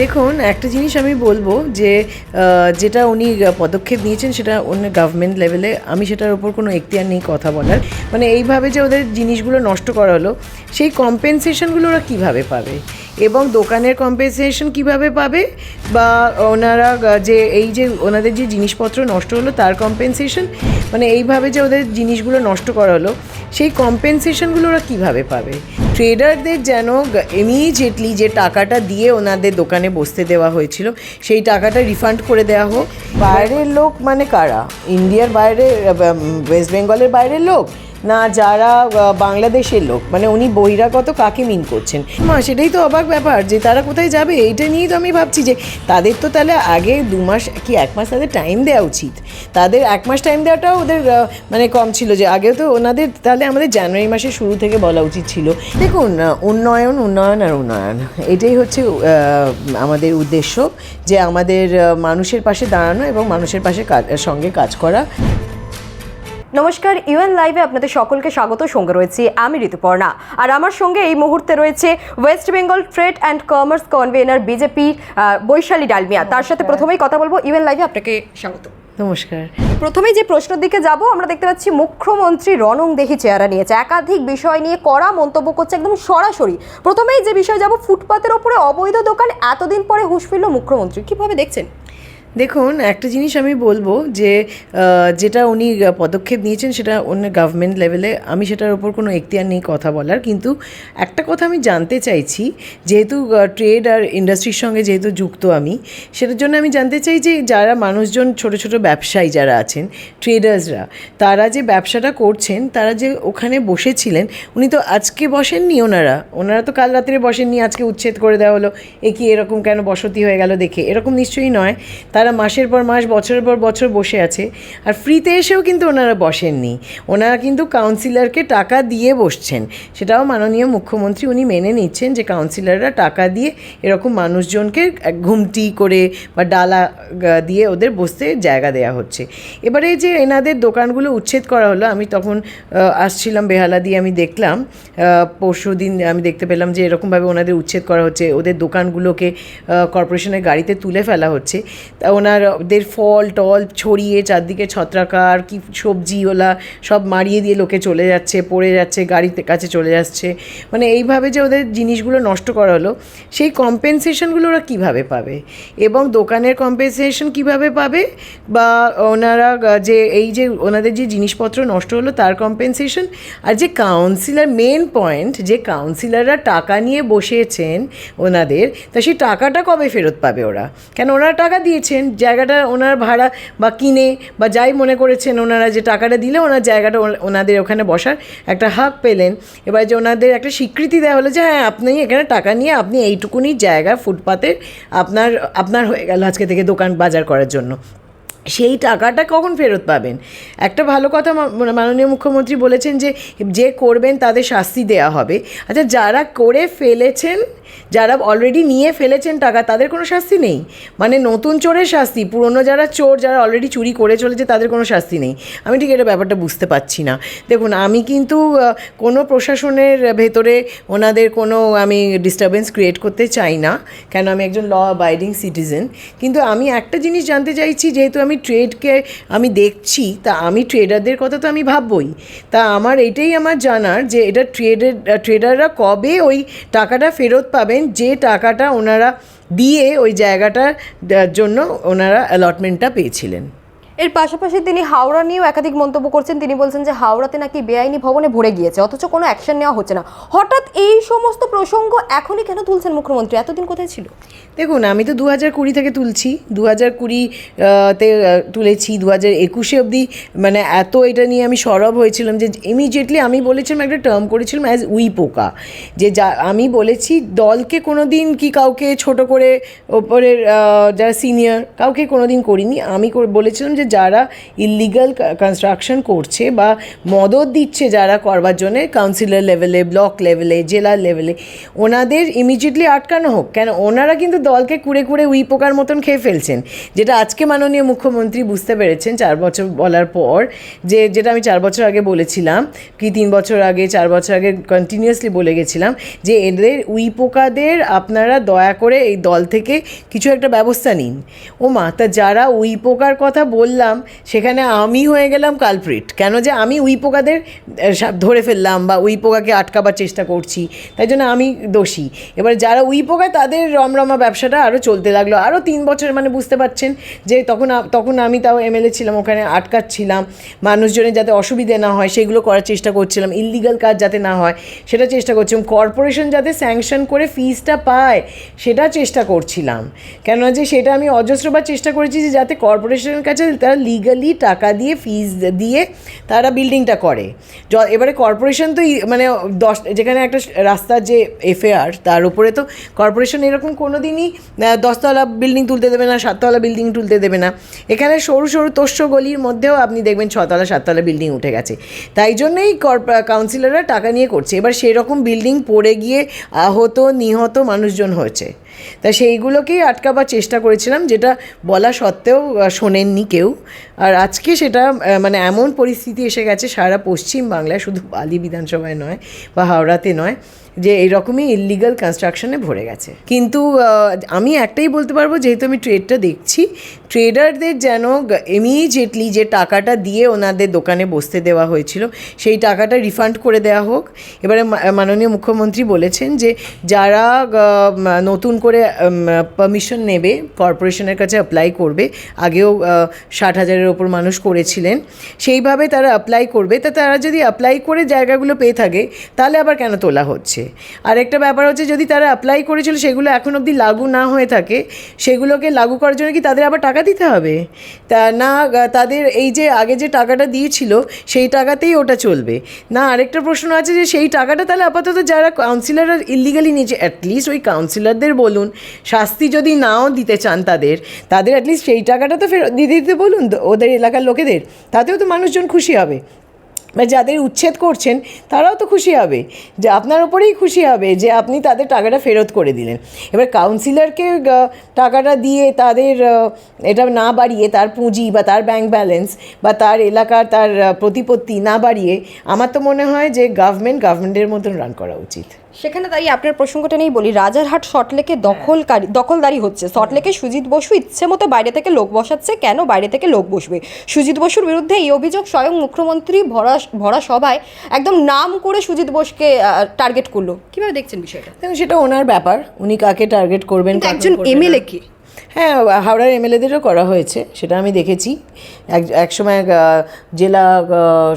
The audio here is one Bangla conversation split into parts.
দেখুন, একটা জিনিস আমি বলব যে যেটা উনি পদক্ষেপ নিয়েছেন সেটা অন্য গভর্নমেন্ট লেভেলে আমি সেটার ওপর কোনো এখতিয়ার নেই কথা বলার। মানে এইভাবে যে ওদের জিনিসগুলো নষ্ট করা হলো, সেই কম্পেনসেশনগুলো ওরা কীভাবে পাবে? এবং দোকানের কম্পেনসেশন কীভাবে পাবে? বা ওনারা যে এই যে ওনাদের যে জিনিসপত্র নষ্ট হলো, তার কম্পেনসেশন মানে এইভাবে যে ওদের জিনিসগুলো নষ্ট করা হলো, সেই কম্পেনসেশনগুলো ওরা কীভাবে পাবে? ট্রেডারদের যেন ইমিডিয়েটলি যে টাকাটা দিয়ে ওনাদের দোকানে বসতে দেওয়া হয়েছিল, সেই টাকাটা রিফান্ড করে দেওয়া হোক। বাইরের লোক মানে কারা? ইন্ডিয়ার বাইরে ওয়েস্ট বেঙ্গলের বাইরের লোক? না, যারা বাংলাদেশের লোক? মানে উনি বহিরাগত কাকে মিন করছেন? সেটাই তো অবাক ব্যাপার যে তারা কোথায় যাবে, এইটা নিয়েই তো আমি ভাবছি যে তাদের তো তাহলে আগে দু মাস, কি এক মাস তাদের টাইম দেওয়া উচিত? তাদের এক মাস টাইম দেওয়াটাও ওদের মানে কম ছিল যে আগেও তো ওনাদের তাহলে আমাদের জানুয়ারি মাসের শুরু থেকে বলা উচিত ছিল। দেখুন উন্নয়ন উন্নয়ন আর উন্নয়ন, এটাই হচ্ছে আমাদের উদ্দেশ্য যে আমাদের মানুষের পাশে দাঁড়ানো এবং মানুষের পাশে সঙ্গে কাজ করা। নমস্কার ইউএন লাইভে আপনাদের সকলকে স্বাগত। সঙ্গে রয়েছি আমি ঋতুপর্ণা। আর আমার সঙ্গে এই মুহূর্তে রয়েছে West Bengal trade and commerce convener BJP Baishali Dalmia. তার সাথে প্রথমেই কথা বলব। ইউএন লাইভে আপনাকে স্বাগত। নমস্কার। প্রথমেই যে প্রশ্নের দিকে যাব আমরা দেখতে পাচ্ছি মুখ্যমন্ত্রী রনং দেহি চেহারা নিয়েছে। একাধিক বিষয় নিয়ে কড়া মন্তব্য করছে একদম সরাসরি। প্রথমেই যে বিষয় যাব ফুটপাতের ওপরে অবৈধ দোকান এতদিন পরে হুঁশ ফিরল মুখ্যমন্ত্রী। কীভাবে দেখছেন? দেখুন, একটা জিনিস আমি বলব যে যেটা উনি পদক্ষেপ নিয়েছেন সেটা অন্য গভর্নমেন্ট লেভেলে আমি সেটার ওপর কোনো এখতিয়ার নেই কথা বলার। কিন্তু একটা কথা আমি জানতে চাইছি, যেহেতু ট্রেড আর ইন্ডাস্ট্রির সঙ্গে যেহেতু যুক্ত আমি, সেটার জন্য আমি জানতে চাই যে, যারা মানুষজন, ছোট ছোট ব্যবসায়ী যারা আছেন ট্রেডার্সরা তারা যে ব্যবসাটা করছেন, তারা যে ওখানে বসেছিলেন, উনি তো আজকে বসেননি ওনারা। ওনারা তো কাল রাত্রে বসেননি, আজকে উচ্ছেদ করে দেওয়া হলো। এ কি এরকম কেন বসতি হয়ে গেল দেখে? এরকম নিশ্চয়ই নয়। মাসের পর মাস, বছরের পর বছর বসে আছে, আর ফ্রিতে এসেও কিন্তু ওনারা বসেননি। ওনারা কিন্তু কাউন্সিলরকে টাকা দিয়ে বসছেন। সেটাও মাননীয় মুখ্যমন্ত্রী উনি মেনে নিচ্ছেন যে কাউন্সিলররা টাকা দিয়ে এরকম মানুষজনকে ঘুমটি করে বা ডালা দিয়ে ওদের বসতে জায়গা দেওয়া হচ্ছে। এবারে যে এনাদের দোকানগুলো উচ্ছেদ করা হলো, আমি তখন আসছিলাম বেহালা দিয়ে, আমি দেখলাম পরশু দিন আমি দেখতে পেলাম যে এরকমভাবে ওনাদের উচ্ছেদ করা হচ্ছে, ওদের দোকানগুলোকে কর্পোরেশনের গাড়িতে তুলে ফেলা হচ্ছে। তা ওনারদের ফল টল ছড়িয়ে চারদিকে ছত্রাকার, কি সবজি ওলা সব মারিয়ে দিয়ে লোকে চলে যাচ্ছে, পড়ে যাচ্ছে, গাড়িতে কাছে চলে যাচ্ছে। মানে এইভাবে যে ওদের জিনিসগুলো নষ্ট করা হলো, সেই কম্পেনসেশনগুলো ওরা কীভাবে পাবে? এবং দোকানের কম্পেনসেশন কীভাবে পাবে? বা ওনারা যে এই যে ওনাদের যে জিনিসপত্র নষ্ট হলো, তার কম্পেনসেশন আর যে কাউন্সিলার মেন পয়েন্ট যে কাউন্সিলররা টাকা নিয়ে বসেছেন ওনাদের, তা সেই টাকাটা কবে ফেরত পাবে ওরা? কেন ওনারা টাকা দিয়েছেন? জায়গাটা ওনার ভাড়া বা কিনে বা যাই মনে করেছেন ওনারা যে টাকাটা দিলে ওনার জায়গাটা ওনা- ওনাদের ওখানে বসার একটা হাক পেলেন। এবার যে ওনাদের একটা স্বীকৃতি দেওয়া হলো যে হ্যাঁ আপনি এখানে টাকা নিয়ে আপনি এইটুকুনি জায়গা ফুটপাতে আপনার আপনার হয়ে গেল আজকে থেকে দোকান বাজার করার জন্য। সেই টাকাটা কখন ফেরত পাবেন? একটা ভালো কথা মানে মাননীয় মুখ্যমন্ত্রী বলেছেন যে যে করবেন তাদের শাস্তি দেয়া হবে। আচ্ছা যারা করে ফেলেছেন, যারা অলরেডি নিয়ে ফেলেছেন টাকা, তাদের কোনো শাস্তি নেই? মানে নতুন চোরের শাস্তি, পুরনো যারা চোর, যারা অলরেডি চুরি করে চলেছে, তাদের কোনো শাস্তি নেই। আমি ঠিক এটা ব্যাপারটা বুঝতে পারছি না। দেখুন, আমি কিন্তু কোনো প্রশাসনের ভেতরে ওনাদের কোনো আমি ডিস্টারবেন্স ক্রিয়েট করতে চাই না। কেন, আমি একজন ল অ্যাবাইডিং সিটিজেন কিন্তু আমি একটা জিনিস জানতে চাইছি, যেহেতু আমি ট্রেডকে আমি দেখছি, তা আমি ট্রেডারদের কথা তো আমি ভাববই। তা আমার এটাই আমার জানার যে এটা ট্রেডের, ট্রেডাররা কবে ওই টাকাটা ফেরত পাবেন, যে টাকাটা ওনারা দিয়ে ওই জায়গাটার জন্য ওনারা অ্যালটমেন্টটা পেয়েছিলেন। এর পাশাপাশি তিনি হাওড়া নিয়েও একাধিক মন্তব্য করছেন। তিনি বলছেন যে হাওড়াতে নাকি বেআইনি ভবনে ভরে গিয়েছে, অথচ কোনো অ্যাকশন নেওয়া হচ্ছে না। হঠাৎ এই সমস্ত প্রসঙ্গ এখনই কেন তুলছেন মুখ্যমন্ত্রী? এতদিন কোথায় ছিল? দেখুন, আমি তো দু হাজার কুড়ি থেকে তুলছি। দু হাজার কুড়ি তে তুলেছি। দু হাজার একুশে অবধি মানে এত এটা নিয়ে আমি সরব হয়েছিলাম যে ইমিডিয়েটলি আমি বলেছিলাম, একটা টার্ম করেছিলাম অ্যাজ উই পোকা যে যা, আমি বলেছি, দলকে কোনো দিন কি কাউকে ছোট করে, ওপরের যারা সিনিয়র কাউকে কোনো দিন করিনি। আমি বলেছিলাম যে যারা ইলিগাল কনস্ট্রাকশন করছে বা মদত দিচ্ছে যারা করবার জন্যে কাউন্সিলর লেভেলে ব্লক লেভেলে জেলা লেভেলে ওনাদের ইমিডিয়েটলি আটকানো হোক। কেন? ওনারা কিন্তু দলকে কুড়ে কুড়ে উই পোকার মতন খেয়ে ফেলছেন। যেটা আজকে মাননীয় মুখ্যমন্ত্রী বুঝতে পেরেছেন চার বছর বলার পর যে, যেটা আমি চার বছর আগে বলেছিলাম, কি তিন বছর আগে, চার বছর আগে কন্টিনিউয়াসলি বলে গেছিলাম যে, এদের উই পোকাদের আপনারা দয়া করে এই দল থেকে কিছু একটা ব্যবস্থা নিন। ও মা তা যারা উই পোকার কথা বললাম, সেখানে আমি হয়ে গেলাম কালপ্রিট কেন যে আমি উই পোকাদের ধরে ফেললাম বা উই পোকাকে আটকাবার চেষ্টা করছি, তাই জন্য আমি দোষী। এবার যারা উই পোকা তাদের রমরমা ব্যবসাটা আরও চলতে লাগল। আরও তিন বছর মানে বুঝতে পারছেন যে তখন তখন আমি তাও এমএলএ ছিলাম, ওখানে আটকাচ্ছিলাম। মানুষজনের যাতে অসুবিধে না হয়, সেগুলো করার চেষ্টা করছিলাম। ইলিগাল কাজ যাতে না হয়, সেটা চেষ্টা করছিলাম। কর্পোরেশন যাতে স্যাংশন করে ফিজটা পায়, সেটা চেষ্টা করছিলাম। কেননা যে সেটা আমি অজস্রবার চেষ্টা করেছি যে যাতে কর্পোরেশনের কাছে তারা লিগালি টাকা দিয়ে ফিজ দিয়ে তারা বিল্ডিংটা করে। এবারে কর্পোরেশন তো মানে দশ, যেখানে একটা রাস্তার যে এফএআর তার উপরে তো কর্পোরেশন এরকম কোনো দিনই দশতলা বিল্ডিং তুলতে দেবে না, সাততলা বিল্ডিং তুলতে দেবে না। এখানে সরু সরু তোষ্য গলির মধ্যেও আপনি দেখবেন ছতলা, সাততলা বিল্ডিং উঠে গেছে। তাই জন্যই কাউন্সিলররা টাকা নিয়ে করছে। এবার সেরকম বিল্ডিং পড়ে গিয়ে আহত, নিহত মানুষজন হয়েছে। তা সেইগুলোকেই আটকাবার চেষ্টা করেছিলাম, যেটা বলা সত্ত্বেও শোনেননি কেউ। আর আজকে সেটা মানে এমন পরিস্থিতি এসে গেছে, সারা পশ্চিম বাংলায় শুধু বালি বিধানসভায় নয় বা হাওড়াতে নয় যে এইরকমই ইলিগাল কনস্ট্রাকশনে ভরে গেছে। কিন্তু আমি একটাই বলতে পারব, যেহেতু আমি ট্রেডটা দেখছি ট্রেডারদের যেন ইমিডিয়েটলি যে টাকাটা দিয়ে ওনাদের দোকানে বসতে দেওয়া হয়েছিল, সেই টাকাটা রিফান্ড করে দেওয়া হোক। এবারে মাননীয় মুখ্যমন্ত্রী বলেছেন যে, যারা নতুন করে পারমিশন নেবে, কর্পোরেশনের কাছে অ্যাপ্লাই করবে, আগেও ষাট হাজারের ওপর মানুষ করেছিলেন, সেইভাবে তারা অ্যাপ্লাই করবে। তা তারা যদি অ্যাপ্লাই করে জায়গাগুলো পেয়ে থাকে, তাহলে আবার কেন তোলা হচ্ছে? আর একটা ব্যাপার হচ্ছে, যদি তারা অ্যাপ্লাই করেছিল, সেগুলো এখন অবধি লাগু না হয়ে থাকে, সেগুলোকে লাগু করার জন্য কি তাদের আবার টাকা দিতে হবে? তা না, তাদের এই যে আগে যে টাকাটা দিয়েছিল, সেই টাকাতেই ওটা চলবে। না, আরেকটা প্রশ্ন আছে যে, সেই টাকাটা তাহলে আপাতত যারা কাউন্সিলর ইলিগালি নিয়েছে অ্যাটলিস্ট ওই কাউন্সিলরদের বলুন, শাস্তি যদি নাও দিতে চান তাদের তাদের অ্যাটলিস্ট সেই টাকাটা তো ফেরত দিতে দিতে বলুন, ওদের এলাকার লোকেদের, তাতেও তো মানুষজন খুশি হবে। যাদের উচ্ছেদ করছেন, তারাও তো খুশি হবে। যে আপনার ওপরেই খুশি হবে যে আপনি তাদের টাকাটা ফেরত করে দিলেন। এবার কাউন্সিলরকে টাকাটা দিয়ে তাদের এটা না বাড়িয়ে তার পুঁজি বা তার ব্যাংক ব্যালেন্স বা তার এলাকার তার প্রতিপত্তি না বাড়িয়ে, আমার তো মনে হয় যে গভর্নমেন্ট গভর্নমেন্টের মতন রান করা উচিত। সেখানে তাই আপনার প্রসঙ্গটা নেই বলি রাজারহাট সটলেকে দখলকারী দখলদারি হচ্ছে। সটলেকে সুজিত বসু ইচ্ছে মতো বাইরে থেকে লোক বসাচ্ছে কেন বাইরে থেকে লোক বসবে? সুজিত বসুর বিরুদ্ধে এই অভিযোগ স্বয়ং মুখ্যমন্ত্রী ভরা ভরা সভায় একদম নাম করে সুজিত বোসকে টার্গেট করল। কীভাবে দেখছেন বিষয়টা? সেটা ওনার ব্যাপার উনি কাকে টার্গেট করবেন একজন। এমএলএ কে? হ্যাঁ হাওড়ার এমএলএদেরও করা হয়েছে, সেটা আমি দেখেছি। এক একসময় জেলা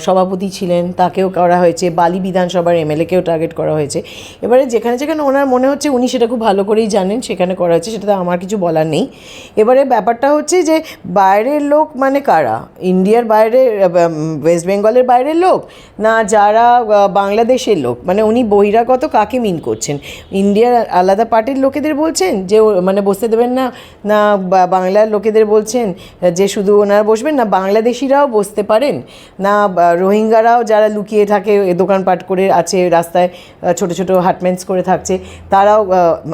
সভাপতি ছিলেন, তাকেও করা হয়েছে, বালি বিধানসভার এমএলএকেও টার্গেট করা হয়েছে। এবারে যেখানে যেখানে ওনার মনে হচ্ছে উনি সেটা খুব ভালো করেই জানেন, সেখানে করা হয়েছে, সেটাতে আমার কিছু বলার নেই। এবারে ব্যাপারটা হচ্ছে যে, বাইরের লোক মানে কারা? ইন্ডিয়ার বাইরে ওয়েস্ট বেঙ্গলের বাইরের লোক? না যারা বাংলাদেশের লোক? মানে উনি বহিরাগত কাকে মিন করছেন? ইন্ডিয়ার আলাদা পার্টির লোকেদের বলছেন যে মানে বসতে দেবেন না না বাংলার লোকেদের বলছেন যে শুধু ওনারা বসবেন না বাংলাদেশিরাও বসতে পারেন। না রোহিঙ্গারাও যারা লুকিয়ে থাকে দোকানপাট করে আছে রাস্তায় ছোট ছোট হাটমেন্টস করে থাকছে তারাও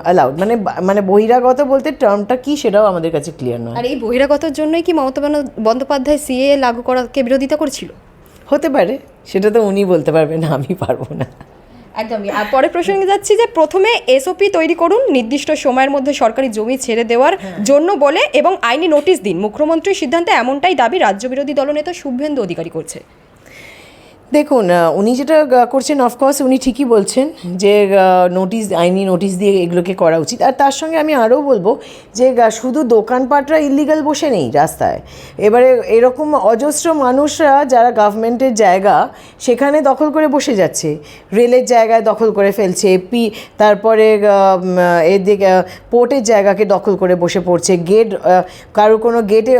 অ্যালাউড মানে মানে বহিরাগত বলতে টার্মটা কি সেটাও আমাদের কাছে ক্লিয়ার নয়। আর এই বহিরাগতর জন্যই কি মমতা বন্দ- বন্দ্যোপাধ্যায় সিএ লাগু করাকে বিরোধিতা করেছিল? হতে পারে। সেটা তো উনি বলতে পারবেন আমি পারব না। একদমই। আর পরের প্রসঙ্গে যাচ্ছি যে প্রথমে এসওপি তৈরি করুন নির্দিষ্ট সময়ের মধ্যে সরকারি জমি ছেড়ে দেওয়ার জন্য বলে এবং আইনি নোটিশ দিন। মুখ্যমন্ত্রীর সিদ্ধান্তে এমনটাই দাবি রাজ্য বিরোধী দলনেতা শুভেন্দু অধিকারী করছে। দেখুন উনি যেটা করছেন অফকোর্স উনি ঠিকই বলছেন যে নোটিশ আইনি নোটিশ দিয়ে এগুলোকে করা উচিত। আর তার সঙ্গে আমি আরও বলব যে শুধু দোকানপাটরা ইলিগাল বসে নেই রাস্তায়। এবারে এরকম অজস্র মানুষরা যারা গভর্নমেন্টের জায়গা, সেখানে দখল করে বসে যাচ্ছে। রেলের জায়গায় দখল করে ফেলছে, পি, তারপরে এদিকে পোর্টের জায়গাকে দখল করে বসে পড়ছে গেট কারও কোনো গেটে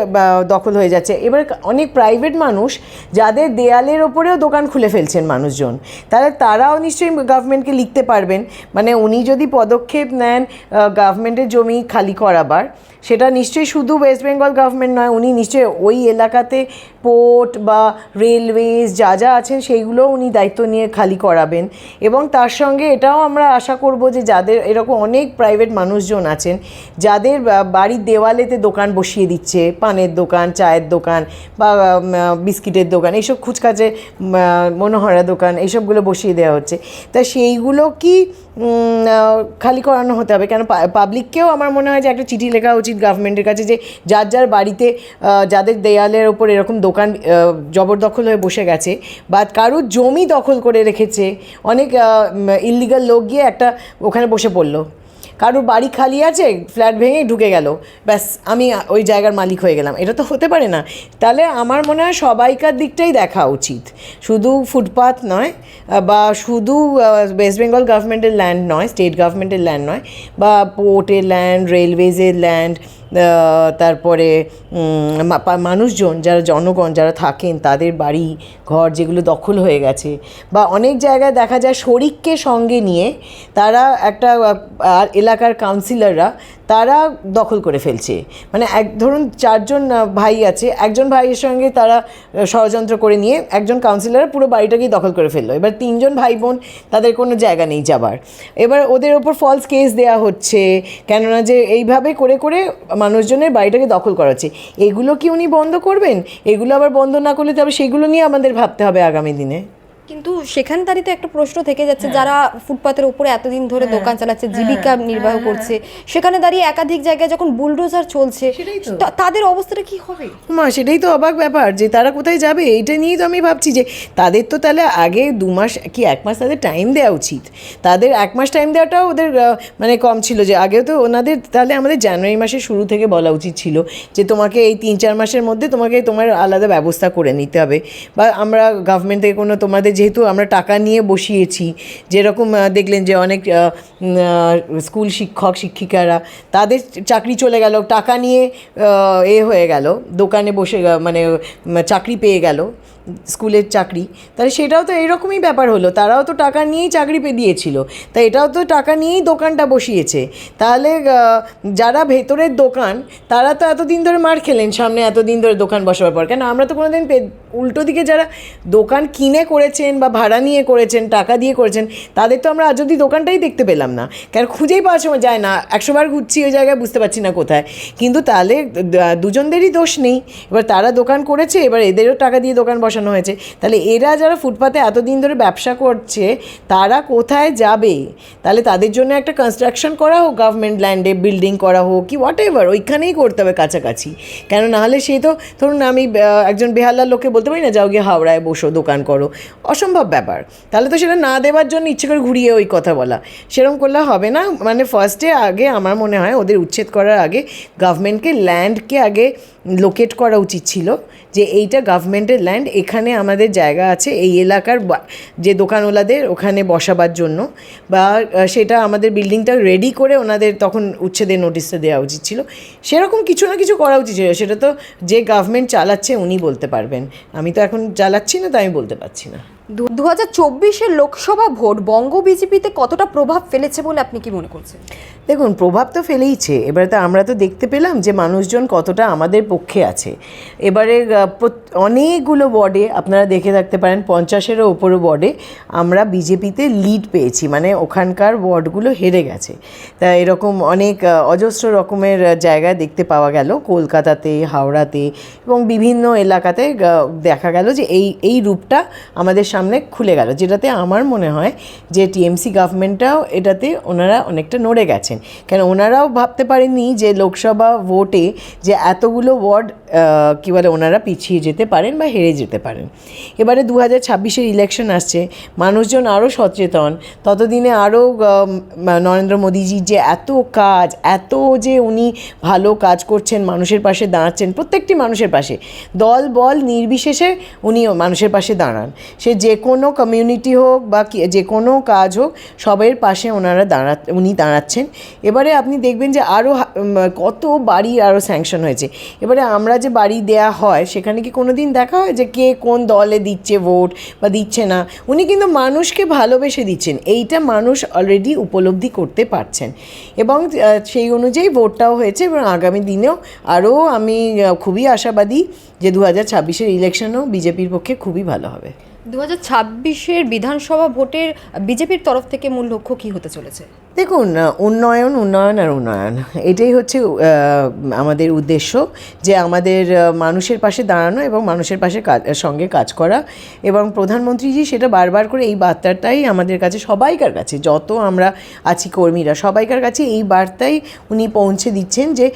দখল হয়ে যাচ্ছে। এবার অনেক প্রাইভেট মানুষ, যাদের দেয়ালের ওপরেও দোকান দোকান খুলে ফেলছেন মানুষজন। তাহলে তারাও নিশ্চয়ই গভর্নমেন্টকে লিখতে পারবেন। মানে উনি যদি পদক্ষেপ নেন গভর্নমেন্টের জমি খালি করাবার সেটা নিশ্চয়ই শুধু ওয়েস্ট বেঙ্গল গভর্নমেন্ট নয়, উনি নিশ্চয়ই ওই এলাকাতে পোর্ট বা রেলওয়েজ যা যা আছেন সেইগুলো উনি দায়িত্ব নিয়ে খালি করাবেন। এবং তার সঙ্গে এটাও আমরা আশা করব যে যাদের এরকম অনেক প্রাইভেট মানুষজন আছেন, যাদের বাড়ির দেওয়ালেতে দোকান বসিয়ে দিচ্ছে, পানের দোকান, চায়ের দোকান বা বিস্কিটের দোকান, এইসব খুচকাচে মনোহরা দোকান, এইসবগুলো বসিয়ে দেওয়া হচ্ছে। তা সেইগুলো কি খালি করানো হতে হবে। কেন পাবলিককেও আমার মনে হয় যে একটা চিঠি লেখা উচিত গভর্নমেন্টের কাছে যে যার যার বাড়িতে যাদের দেয়ালের ওপর এরকম দোকান জবরদখল হয়ে বসে গেছে বা কারুর জমি দখল করে রেখেছে, অনেক ইলিগাল লোক গিয়ে একটা ওখানে বসে পড়ল। কারোর বাড়ি খালি আছে ফ্ল্যাট ভেঙে ঢুকে গেল। ব্যাস, আমি ওই জায়গার মালিক হয়ে গেলাম। এটা তো হতে পারে না। তাহলে আমার মনে হয় সবাইকার দিকটাই দেখা উচিত। শুধু ফুটপাথ নয় বা শুধু ওয়েস্ট বেঙ্গল গভর্নমেন্টের ল্যান্ড নয় স্টেট গভর্নমেন্টের ল্যান্ড নয়, বা পোর্টের ল্যান্ড রেলওয়েজের ল্যান্ড তারপরে মানুষজন যারা জনগণ যারা থাকেন তাদের বাড়ি, ঘর যেগুলো দখল হয়ে গেছে বা অনেক জায়গায় দেখা যায় শরিককে সঙ্গে নিয়ে তারা একটা এলাকার কাউন্সিলররা তারা দখল করে ফেলছে। মানে এক, ধরুন চারজন ভাই আছে, একজন ভাইয়ের সঙ্গে তারা ষড়যন্ত্র করে নিয়ে একজন কাউন্সিলর পুরো বাড়িটাকেই দখল করে ফেলল। এবার তিনজন ভাই বোন তাদের কোনো জায়গা নেই যাবার। এবার ওদের ওপর ফলস কেস দেওয়া হচ্ছে, কেননা যে এইভাবে করে করে মানুষজনের বাড়িটাকে দখল করা হচ্ছে। এগুলো কি উনি বন্ধ করবেন? এগুলো আবার বন্ধ না করলে তবে সেগুলো নিয়ে আমাদের ভাবতে হবে আগামী দিনে। কিন্তু সেখানে দাঁড়িয়ে তো একটা প্রশ্ন থেকে যাচ্ছে যারা ফুটপাতের উপরে এতদিন ধরে দোকান চালাচ্ছে জীবিকা নির্বাহ করছে সেখানে দাঁড়িয়ে একাধিক জায়গায় যখন বুলডোজার চলছে তাদের অবস্থাটা কি হবে? মা সেটাই তো অবাক ব্যাপার যে তারা কোথায় যাবে এইটা নিয়েই তো আমি ভাবছি যে তাদের তো তাহলে আগে দু মাস কি এক মাস তাদের টাইম দেওয়া উচিত? তাদের এক মাস টাইম দেওয়াটাও ওদের মানে কম ছিল যে আগেও তো ওনাদের তাহলে আমাদের জানুয়ারি মাসের শুরু থেকে বলা উচিত ছিল যে তোমাকে এই তিন চার মাসের মধ্যে তোমাকে তোমার আলাদা ব্যবস্থা করে নিতে হবে। বা আমরা গভর্নমেন্ট থেকে কোনো তোমাদের যেহেতু আমরা টাকা নিয়ে বসিয়েছি, যেরকম দেখলেন যে অনেক স্কুল শিক্ষক, শিক্ষিকারা, তাদের চাকরি চলে গেল, টাকা নিয়ে এ হয়ে গেল, দোকানে বসে মানে চাকরি পেয়ে গেল। স্কুলের চাকরি, তাহলে সেটাও তো এরকমই ব্যাপার হলো। তারাও তো টাকা নিয়েই চাকরি পেয়ে দিয়েছিল। তা এটাও তো টাকা নিয়েই দোকানটা বসিয়েছে। তাহলে যারা ভেতরের দোকান, তারা তো এতদিন ধরে মার খেলেন সামনে এতদিন ধরে দোকান বসাবার পর কেন আমরা তো কোনোদিন উল্টো দিকে যারা দোকান কিনে করেছেন বা ভাড়া নিয়ে করেছেন, টাকা দিয়ে করেছেন, তাদের তো আমরা আজ অব্দি দোকানটাই দেখতে পেলাম না। কারণ খুঁজেই পাওয়ার সময় যায় না। একশোবার ঘুরছি, ওই জায়গায় বুঝতে পারছি না কোথায়। কিন্তু তাহলে দুজনদেরই দোষ নেই। এবার তারা দোকান করেছে, এবার এদেরও টাকা দিয়ে দোকান বসানো হয়েছে। তাহলে এরা যারা ফুটপাতে এতদিন ধরে ব্যবসা করছে, তারা কোথায় যাবে? তাহলে তাদের জন্য একটা কনস্ট্রাকশন করা হোক গভর্নমেন্ট ল্যান্ডে বিল্ডিং করা হোক, কি হোয়াট এভার ওইখানেই করতে হবে কাছাকাছি। কেন নাহলে সেই তো, ধরুন আমি একজন বেহালার লোককে বলতে পারি না, যাও গিয়ে হাওড়ায় বসো, দোকান করো। অসম্ভব ব্যাপার। তাহলে তো সেটা না দেওয়ার জন্য ইচ্ছে করে ঘুরিয়ে ওই কথা বলা। সেরকম করলে হবে না। মানে ফার্স্টে আগে আমার মনে হয় ওদের উচ্ছেদ করার আগে গভর্নমেন্টকে ল্যান্ডকে আগে লোকেট করা উচিত ছিল, যে এইটা গভর্নমেন্টের ল্যান্ড এখানে আমাদের জায়গা আছে এই এলাকার যে দোকানওয়ালাদের ওখানে বসাবার জন্য বা সেটা আমাদের বিল্ডিংটা রেডি করে ওনাদের তখন উচ্ছেদের নোটিশটা দেওয়া উচিত ছিল। সেরকম কিছু না কিছু করা উচিত ছিল। সেটা তো যে গভর্নমেন্ট চালাচ্ছে উনি বলতে পারবেন। আমি তো এখন চালাচ্ছি না, তাই আমি বলতে পারছি না। দু হাজার চব্বিশের লোকসভা ভোট বঙ্গ বিজেপিতে কতটা প্রভাব ফেলেছে বলে আপনি কি মনে করছেন? দেখুন, প্রভাব তো ফেলেইছে। এবারে তো আমরা তো দেখতে পেলাম যে মানুষজন কতটা আমাদের পক্ষে আছে। এবারে অনেকগুলো ওয়ার্ডে, আপনারা দেখে থাকতে পারেন, পঞ্চাশেরও ওপরও ওয়ার্ডে আমরা বিজেপিতে লিড পেয়েছি। মানে ওখানকার ওয়ার্ডগুলো হেরে গেছে। তা এরকম অনেক অজস্র রকমের জায়গায় দেখতে পাওয়া গেল। কলকাতাতে, হাওড়াতে এবং বিভিন্ন এলাকাতে দেখা গেল যে এই এই রূপটা আমাদের সামনে খুলে গেল, যেটাতে আমার মনে হয় যে টিএমসি গভর্নমেন্টটাও এটাতে ওনারা অনেকটা নড়ে গেছেন। কেন ওনারাও ভাবতে পারেননি যে লোকসভা ভোটে যে এতগুলো ওয়ার্ড কী বলে, ওনারা পিছিয়ে যেতে পারেন বা হেরে যেতে পারেন। এবারে দু হাজার ছাব্বিশের ইলেকশন আসছে, মানুষজন আরও সচেতন। ততদিনে আরও নরেন্দ্র মোদীজির যে এত কাজ, এত যে উনি ভালো কাজ করছেন, মানুষের পাশে দাঁড়াচ্ছেন, প্রত্যেকটি মানুষের পাশে। দল বল নির্বিশেষে উনি মানুষের পাশে দাঁড়ান। সে যে কোনো কমিউনিটি হোক বা যে কোনো কাজ হোক সবের পাশে ওনারা দাঁড়া উনি দাঁড়াচ্ছেন। এবারে আপনি দেখবেন যে আরও কত বাড়ি আরও স্যাংশন হয়েছে। এবারে আমরা যে বাড়ি দেয়া হয়, সেখানে কি কোনো দিন দেখা হয় যে কে কোন দলে দিচ্ছে ভোট বা দিচ্ছে না? উনি কিন্তু মানুষকে ভালোবেসে দিচ্ছেন। এইটা মানুষ অলরেডি উপলব্ধি করতে পারছেন। এবং সেই অনুযায়ী ভোটটাও হয়েছে এবং আগামী দিনেও আরও আমি খুবই আশাবাদী যে দু হাজার ছাব্বিশের ইলেকশনও বিজেপির পক্ষে খুবই ভালো হবে। দু হাজার ছাব্বিশের বিধানসভা ভোটের বিজেপির তরফ থেকে মূল লক্ষ্য কি হতে চলেছে? দেখুন উন্নয়ন উন্নয়ন আর উন্নয়ন। এটাই হচ্ছে আমাদের উদ্দেশ্য যে আমাদের মানুষের পাশে দাঁড়ানো এবং মানুষের পাশে সঙ্গে কাজ করা। এবং প্রধানমন্ত্রীজি সেটা বারবার করে এই বার্তাটাই আমাদের কাছে, সবাইকার কাছে, যত আমরা আছি কর্মীরা, সবাইকার কাছে এই বার্তাই উনি পৌঁছে দিচ্ছেন যে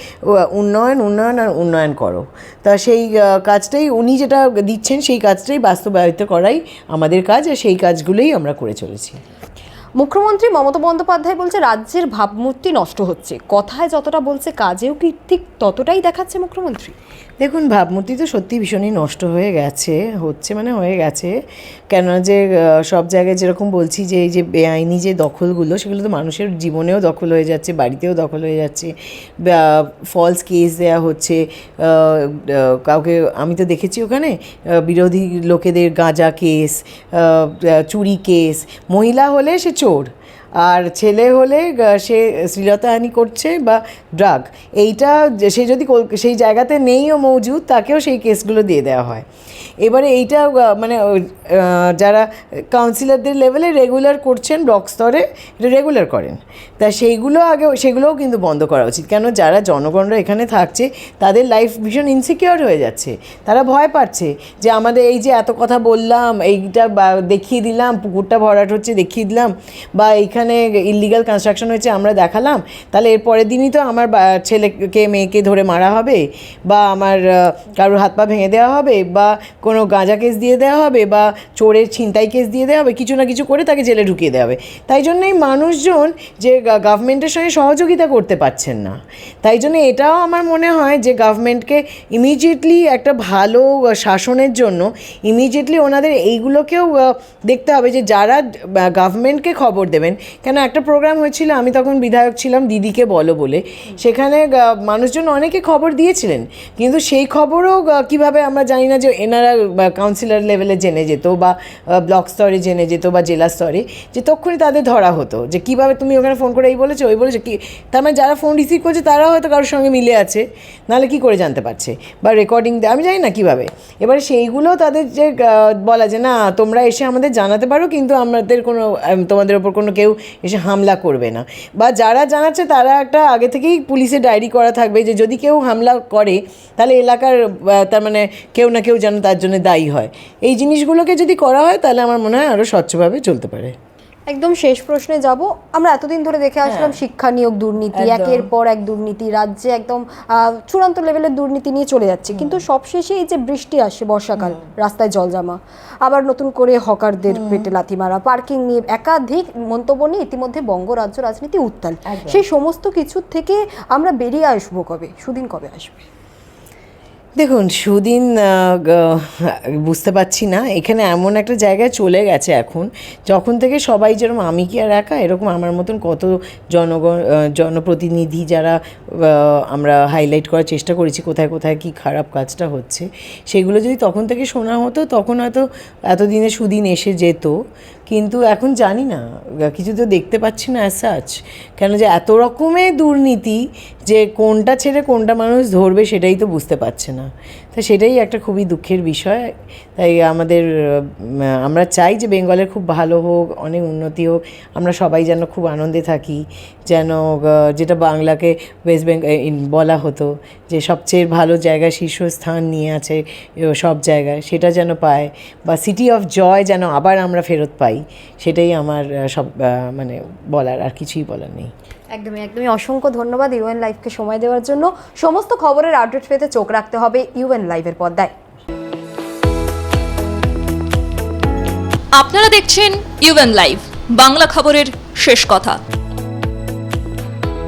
উন্নয়ন উন্নয়ন আর উন্নয়ন করো। তা সেই কাজটাই উনি যেটা দিচ্ছেন, সেই কাজটাই বাস্তবায়িত করাই আমাদের কাজ আর সেই কাজগুলোই আমরা করে চলেছি। মুখ্যমন্ত্রী মমতা বন্দ্যোপাধ্যায় বলছে, রাজ্যের ভাবমূর্তি নষ্ট হচ্ছে। কথায় যতটা বলছে, কাজেও কি ঠিক ততটাই দেখাচ্ছে মুখ্যমন্ত্রী? দেখুন, ভাবমূর্তি তো সত্যি ভীষণই নষ্ট হয়ে গেছে, হচ্ছে মানে হয়ে গেছে। কেননা যে সব জায়গায় যেরকম বলছি যে, এই যে বেআইনি যে দখলগুলো, সেগুলো তো মানুষের জীবনেও দখল হয়ে যাচ্ছে, বাড়িতেও দখল হয়ে যাচ্ছে। ফলস কেস দেওয়া হচ্ছে কাউকে, আমি তো দেখেছি ওখানে বিরোধী লোকেদের গাঁজা কেস চুরি কেস মহিলা হলে সে চোর। আর ছেলে হলে সে শ্লীলতাহানি করছে বা ড্রাগ এইটা সে যদি সেই জায়গাতে নেইও মজুদ, তাকেও সেই কেসগুলো দিয়ে দেওয়া হয়। এবারে এইটা মানে যারা কাউন্সিলরদের লেভেলে রেগুলার করছেন ব্লক স্তরে এটা রেগুলার করেন। তা সেইগুলো আগে, সেগুলোও কিন্তু বন্ধ করা উচিত। কেন? যারা জনগণরা এখানে থাকছে, তাদের লাইফ ভীষণ ইনসিকিওর হয়ে যাচ্ছে। তারা ভয় পাচ্ছে যে, আমাদের এই যে এত কথা বললাম, এইটা দেখিয়ে দিলাম, পুকুরটা ভরাট হচ্ছে, দেখিয়ে দিলাম, বা এইখানে ইলিগাল কনস্ট্রাকশন হয়েছে, আমরা দেখালাম। তাহলে এর পরের দিনই তো আমার ছেলেকে, মেয়েকে ধরে মারা হবে বা আমার কারোর হাত পা ভেঙে দেওয়া হবে বা কোনো গাঁজা কেস দিয়ে দেওয়া হবে বা চোরের ছিনতাই কেস দিয়ে দেওয়া হবে, কিছু না কিছু করে তাকে জেলে ঢুকিয়ে দেওয়া হবে। তাই জন্যই মানুষজন যে গভর্নমেন্টের সঙ্গে সহযোগিতা করতে পারছেন না। তাই জন্য এটাও আমার মনে হয় যে গভর্নমেন্টকে ইমিডিয়েটলি একটা ভালো শাসনের জন্য ইমিডিয়েটলি ওনাদের এইগুলোকেও দেখতে হবে যে যারা গভর্নমেন্টকে খবর দেবেন কেন একটা প্রোগ্রাম হয়েছিল, আমি তখন বিধায়ক ছিলাম, দিদিকে বলো বলে। সেখানে মানুষজন অনেকে খবর দিয়েছিলেন। কিন্তু সেই খবরও কীভাবে আমরা জানি না যে এনারা কাউন্সিলর লেভেলে জেনে যেত, বা ব্লক স্তরে জেনে যেত, বা জেলা স্তরে, যে তখনই তাদের ধরা হতো। যে কীভাবে তুমি ওখানে ফোন করে এই বলেছ, ওই বলেছ, কি, তার মানে যারা ফোন রিসিভ করছে, তারাও হয়তো কারোর সঙ্গে মিলে আছে। নাহলে কি করে জানতে পারছে? বা রেকর্ডিং আমি জানি না কীভাবে। এবারে সেইগুলো তাদের যে বলা যে, না, তোমরা এসে আমাদের জানাতে পারো, কিন্তু আমাদের কোনো তোমাদের ওপর কোনো কেউ এসে হামলা করবে না। বা যারা জানাচ্ছে তারা একটা আগে থেকেই পুলিশে ডায়েরি করা থাকবে যে যদি কেউ হামলা করে, তাহলে এলাকার তার মানে কেউ না কেউ যেন তার জন্য দায়ী হয়। এই জিনিসগুলোকে যদি করা হয়, তাহলে আমার মনে হয় আরও স্বচ্ছভাবে চলতে পারে। একদম শেষ প্রশ্নে যাব। আমরা এতদিন ধরে দেখে আসলাম শিক্ষা নিয়োগ দুর্নীতি একের পর এক দুর্নীতি রাজ্যে একদম চূড়ান্ত লেভেলের দুর্নীতি নিয়ে চলে যাচ্ছে। কিন্তু সবশেষে এই যে বৃষ্টি আসে বর্ষাকাল রাস্তায় জল জমা আবার নতুন করে হকারদের পেটে লাথি মারা পার্কিং নিয়ে একাধিক মন্তব্য নিয়ে ইতিমধ্যে বঙ্গ রাজ্য রাজনীতি উত্তাল। সেই সমস্ত কিছুর থেকে আমরা বেরিয়ে আসব কবে? সুদিন কবে আসবে? দেখুন, সুদিন বুঝতে পারছি না। এখানে এমন একটা জায়গায় চলে গেছে এখন, যখন থেকে সবাই যেরকম আমি কি আর একা, এরকম আমার মতন কত জনগণ জনপ্রতিনিধি যারা আমরা হাইলাইট করার চেষ্টা করেছি, কোথায় কোথায় কি খারাপ কাজটা হচ্ছে, সেগুলো যদি তখন থেকে শোনা হতো, তখন হয়তো এতদিনে সুদিন এসে যেত। কিন্তু এখন জানি না, কিছু তো দেখতে পাচ্ছি না সাচ কেন যে এত রকমের দুর্নীতি যে কোনটা ছেড়ে কোনটা মানুষ ধরবে সেটাই তো বুঝতে পারছে না। তা সেটাই একটা খুবই দুঃখের বিষয়। তাই আমাদের আমরা চাই যে বেঙ্গলের খুব ভালো হোক, অনেক উন্নতি হোক, আমরা সবাই যেন খুব আনন্দে থাকি, যেন যেটা বাংলাকে ওয়েস্ট বেঙ্গল বলা হতো, যে সবচেয়ে ভালো জায়গা শীর্ষস্থান নিয়ে আছে সব জায়গায়, সেটা যেন পায়, বা সিটি অফ জয় যেন আবার আমরা ফেরত পাই, সেটাই আমার সব মানে বলার, আর কিছুই বলার নেই। একদমই একদমই। অসংখ্য ধন্যবাদ ইউএন লাইভকে সময় দেওয়ার জন্য। সমস্ত খবরের আপডেট পেতে চোখ রাখতে হবে ইউএন লাইভের পর্দায়। আপনারা দেখছেন ইউএন লাইভ, বাংলা খবরের শেষ কথা।